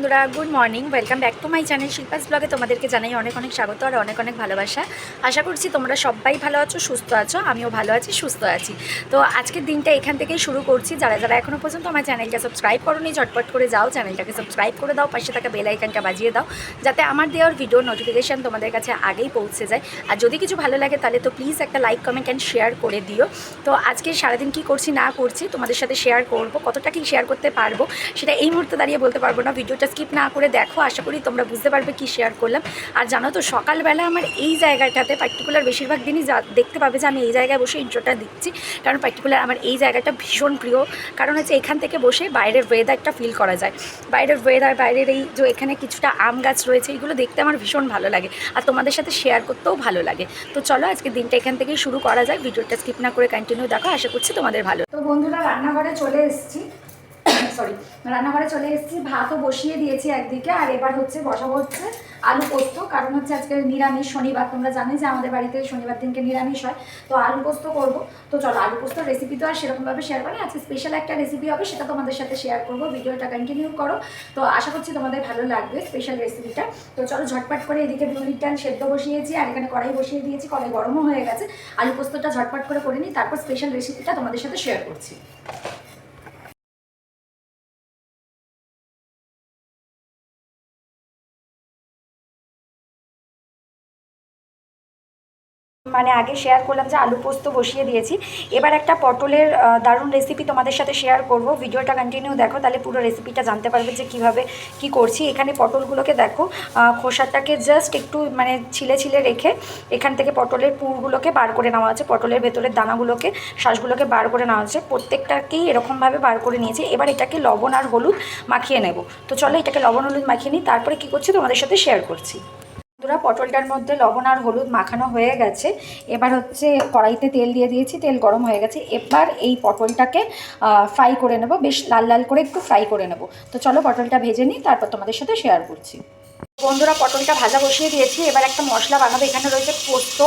বন্ধুরা good morning welcome back to my channel Shilpa's ব্লগে তোমাদেরকে জানাই অনেক অনেক স্বাগত আর অনেক অনেক ভালোবাসা। আশা করছি তোমরা সবাই ভালো আছো, সুস্থ আছো, আমিও ভালো আছি, সুস্থ আছি। তো আজকের দিনটা এখান থেকেই শুরু করছি। যারা যারা এখনও পর্যন্ত আমার চ্যানেলটা সাবস্ক্রাইব করোনি, ঝটপট করে যাও চ্যানেলটাকে সাবস্ক্রাইব করে দাও, পাশে থাকা বেল আইকনটা বাজিয়ে দাও, যাতে আমার দেওয়ার ভিডিও নোটিফিকেশান তোমাদের কাছে আগেই পৌঁছে যায়। আর যদি কিছু ভালো লাগে, তাহলে তো প্লিজ একটা লাইক কমেন্ট অ্যান্ড শেয়ার করে দিও। তো আজকে সারাদিন কি করছি, না করছি তোমাদের সাথে শেয়ার করব, কতটা কি শেয়ার করতে পারব, সেটা এই মুহূর্তে দাঁড়িয়ে বলতে পারব না। ভিডিওটা স্কিপ না করে দেখো, আশা করি তোমরা বুঝতে পারবে কি শেয়ার করলাম। আর জানো তো, সকালবেলা আমার এই জায়গাটাতে পার্টিকুলার বেশিরভাগ দিনই যা দেখতে পাবে যে আমি এই জায়গায় বসে ইন্ট্রোটা দিচ্ছি। কারণ পার্টিকুলার আমার এই জায়গাটা ভীষণ প্রিয়। কারণ হচ্ছে এখান থেকে বসে বাইরের ওয়েদারটা ফিল করা যায়। বাইরের ওয়েদার বাইরের এই যে এখানে কিছুটা আম গাছ রয়েছে এইগুলো দেখতে আমার ভীষণ ভালো লাগে। আর তোমাদের সাথে শেয়ার করতেও ভালো লাগে। তো চলো, আজকে দিনটা এখান থেকেই শুরু করা যায় ভিডিওটা স্কিপ না করে কন্টিনিউ দেখো, আশা করছি তোমাদের ভালো। তো বন্ধুরা, রান্নাঘরে চলে এসেছি। সরি রান্নাঘরে চলে এসেছি, ভাতও বসিয়ে দিয়েছি একদিকে, আর এবার হচ্ছে বসাবো হচ্ছে আলু পোস্ত। কারণ হচ্ছে আজকে নিরামিষ শনিবার, তোমরা জানোই যে আমাদের বাড়িতে শনিবার দিনকে নিরামিষ হয়, তো আলু পোস্ত করব। তো চলো, আলু পোস্তর রেসিপি তো আর সেরকমভাবে শেয়ার করি আজকে স্পেশাল একটা রেসিপি হবে, সেটা তোমাদের সাথে শেয়ার করব, ভিডিওটা কন্টিনিউ করো। তো আশা করছি তোমাদের ভালো লাগবে স্পেশাল রেসিপিটা তো চলো, ঝটপট করে এদিকে বিউলির ডাল সেদ্ধ বসিয়েছি, আর এখানে কড়াই বসিয়ে দিয়েছি, কড়াই গরমও হয়ে গেছে। আলু পোস্তটা ঝটপট করে করে নিই, তারপর স্পেশাল রেসিপিটা তোমাদের সাথে শেয়ার করছি। মানে আগে শেয়ার করলাম যে আলু পোস্ত বসিয়ে দিয়েছি। এবার একটা পটলের দারুণ রেসিপি তোমাদের সাথে শেয়ার করব। ভিডিওটা কন্টিনিউ দেখো, তাহলে পুরো রেসিপিটা জানতে পারবে যে কীভাবে কি করছি। এখানে পটলগুলোকে দেখো খোসাটাকে জাস্ট একটু মানে ছিলে ছিলে রেখে এখান থেকে পটলের পুরগুলোকে বার করে নেওয়া হচ্ছে পটলের ভেতরের দানাগুলোকে শ্বাসগুলোকে বার করে নেওয়া হচ্ছে প্রত্যেকটাকেই এরকমভাবে বার করে নিয়েছি। এবার এটাকে লবণ আর হলুদ মাখিয়ে নেব। তো চলো এটাকে লবণ হলুদ মাখিয়ে নিই। তারপরে কী করছি তোমাদের সাথে শেয়ার করছি। বন্ধুরা পটলটার মধ্যে লবণ আর হলুদ মাখানো হয়ে গেছে। এবার হচ্ছে কড়াইতে তেল দিয়ে দিয়েছি, তেল গরম হয়ে গেছে। এবার এই পটলটাকে ফ্রাই করে নেব। বেশ লাল লাল করে একটু ফ্রাই করে নেব। তো চলো পটলটা ভেজে নিই, তারপর তোমাদের সাথে শেয়ার করছি। বন্ধুরা, পটলটা ভাজা বসিয়ে দিয়েছি। এবার একটা মশলা বানাবো। এখানে রয়েছে পোস্ত,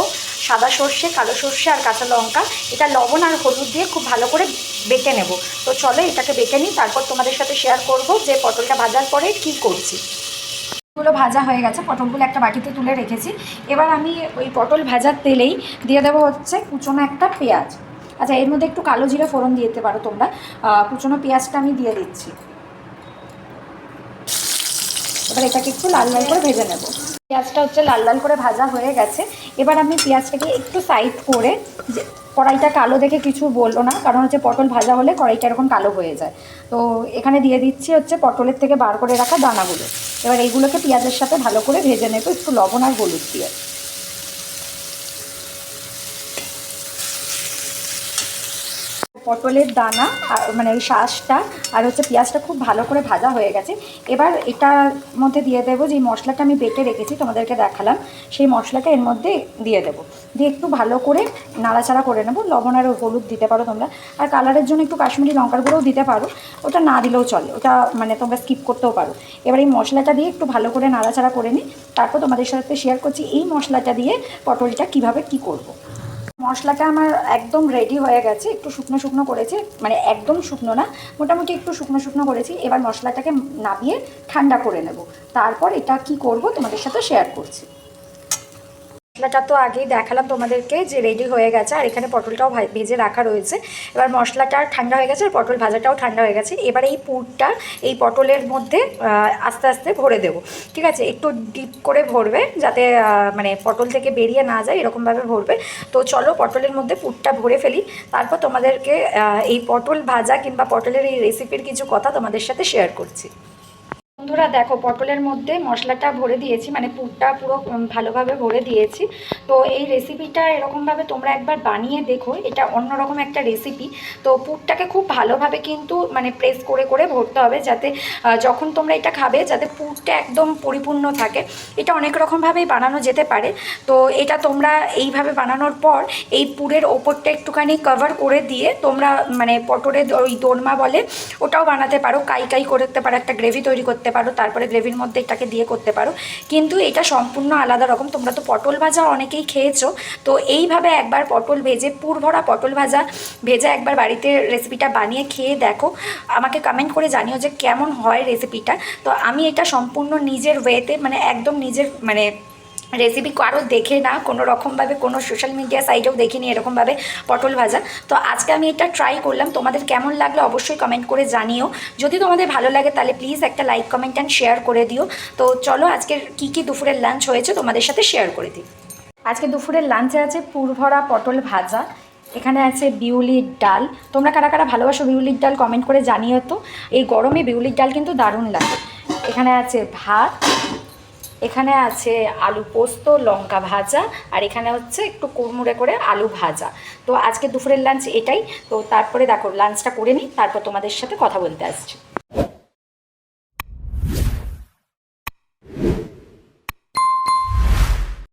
সাদা সর্ষে, কালো সর্ষে আর কাঁচা লঙ্কা। এটা লবণ আর হলুদ দিয়ে খুব ভালো করে বেটে নেব। তো চলো এটাকে বেটে নিই, তারপর তোমাদের সাথে শেয়ার করব যে পটলটা ভাজার পরে কী করছি। গুলো ভাজা হয়ে গেছে। পটলগুলো একটা বাটিতে তুলে রেখেছি। এবার আমি ওই পটল ভাজার তেলেই দিয়ে দেবো হচ্ছে কুচনো একটা পেঁয়াজ। আচ্ছা এর মধ্যে একটু কালো জিরা ফোড়ন দিয়ে দিতে পারো তোমরা। কুচনো পেঁয়াজটা আমি দিয়ে দিচ্ছি। এবার এটাকে একটু লাল লাল করে ভেজে নেব। পেঁয়াজটা হচ্ছে লাল লাল করে ভাজা হয়ে গেছে। এবার আমি পেঁয়াজটাকে একটু সাইড করে যে কড়াইটা কালো দেখে কিছু বলল না, কারণ হচ্ছে পটল ভাজা হলে কড়াইটা এরকম কালো হয়ে যায়। তো এখানে দিয়ে দিচ্ছি হচ্ছে পটলের থেকে বার করে রাখা দানাগুলো। এবার এইগুলোকে পেঁয়াজের সাথে ভালো করে ভেজে নেব, একটু লবণ আর হলুদ দিয়ে। পটলের দানা, আর মানে ওই শাঁসটা আর হচ্ছে পেঁয়াজটা খুব ভালো করে ভাজা হয়ে গেছে। এবার এটার মধ্যে দিয়ে দেবো যে মশলাটা আমি বেটে রেখেছি, তোমাদেরকে দেখালাম। সেই মশলাটা এর মধ্যে দিয়ে দেবো। দিয়ে একটু ভালো করে নাড়াচাড়া করে নেব। লবণ আর হলুদ দিতে পারো তোমরা। আর কালারের জন্য একটু কাশ্মীরি লঙ্কার গুঁড়োও দিতে পারো। ওটা না দিলেও চলে। ওটা মানে তোমরা স্কিপ করতেও পারো। এবার এই মশলাটা দিয়ে একটু ভালো করে নাড়াচাড়া করে নিই। তারপর তোমাদের সাথে শেয়ার করছি এই মশলাটা দিয়ে পটলটা কীভাবে কি করব। মশলাটা আমার একদম রেডি হয়ে গেছে। একটু শুকনো শুকনো করেছি মানে একদম শুকনো না, মোটামুটি একটু শুকনো শুকনো করেছি। এবার মশলাটাকে নামিয়ে ঠান্ডা করে নেব। তারপর এটা কি করব তোমাদের সাথে শেয়ার করছি। মশলাটা তো আগেই দেখালাম তোমাদেরকে যে রেডি হয়ে গেছে, আর এখানে পটলটাও ভেজে রাখা রয়েছে। এবার মশলাটা ঠান্ডা হয়ে গেছে, আর পটল ভাজাটাও ঠান্ডা হয়ে গেছে। এবার এই পুরটা এই পটলের মধ্যে আস্তে আস্তে ভরে দেবো। ঠিক আছে? একটু ডিপ করে ভরবে, যাতে মানে পটল থেকে বেরিয়ে না যায়, এরকমভাবে ভরবে। তো চলো পটলের মধ্যে পুরটা ভরে ফেলি। তারপর তোমাদেরকে এই পটল ভাজা কিংবা পটলের এই রেসিপির কিছু কথা তোমাদের সাথে শেয়ার করছি। বন্ধুরা দেখো, পটলের মধ্যে মশলাটা ভরে দিয়েছি মানে পুরটা পুরো ভালোভাবে ভরে দিয়েছি। তো এই রেসিপিটা এরকমভাবে তোমরা একবার বানিয়ে দেখো, এটা অন্যরকম একটা রেসিপি তো পুরটাকে খুব ভালোভাবে কিন্তু মানে প্রেস করে করে ভরতে হবে যাতে যখন তোমরা এটা খাবে, যাতে পুরটা একদম পরিপূর্ণ থাকে। এটা অনেক রকমভাবেই বানানো যেতে পারে। তো এটা তোমরা এইভাবে বানানোর পর, এই পুরের ওপরটা একটুখানি কভার করে দিয়ে তোমরা মানে পটলের ওই দোরমা বলে, ওটাও বানাতে পারো। কাই কাই করতে পারো একটা গ্রেভি তৈরি করতে পারো, তারপরে গ্রেভির মধ্যে এটাকে দিয়ে করতে পারো। কিন্তু এটা সম্পূর্ণ আলাদা রকম। তোমরা তো পটল ভাজা অনেকেই খেয়েছো। তো এইভাবে একবার পটল ভেজে, পুরভরা পটল ভাজা ভেজে একবার বাড়িতে রেসিপিটা বানিয়ে খেয়ে দেখো। আমাকে কমেন্ট করে জানিও যে কেমন হয় রেসিপিটা তো আমি এটা সম্পূর্ণ নিজের ওয়েতে মানে একদম নিজের মানে রেসিপি কারও দেখে না, কোনো রকমভাবে, কোনো সোশ্যাল মিডিয়া সাইটেও দেখিনি এরকমভাবে পটল ভাজা। তো আজকে আমি এটা ট্রাই করলাম, তোমাদের কেমন লাগল অবশ্যই কমেন্ট করে জানিও। যদি তোমাদের ভালো লাগে তাহলে প্লিজ একটা লাইক কমেন্ট অ্যান্ড শেয়ার করে দিও। তো চলো আজকের কী কী দুপুরের লাঞ্চ হয়েছে তোমাদের সাথে শেয়ার করে দিই। আজকে দুপুরের লাঞ্চে আছে পুরভরা পটল ভাজা, এখানে আছে বিউলির ডাল। তোমরা কারা কারা ভালোবাসো বিউলির ডাল কমেন্ট করে জানিও তো। এই গরমে বিউলির ডাল কিন্তু দারুণ লাগে। এখানে আছে ভাত এখানে আছে আলু পোস্ত, লঙ্কা ভাজা, আর এখানে হচ্ছে একটু কুড়মুড়ে করে আলু ভাজা। তো আজকে দুপুরের লাঞ্চ এটাই। তো তারপরে দেখো লাঞ্চটা করে নিই, তারপর তোমাদের সাথে কথা বলতে আসছি।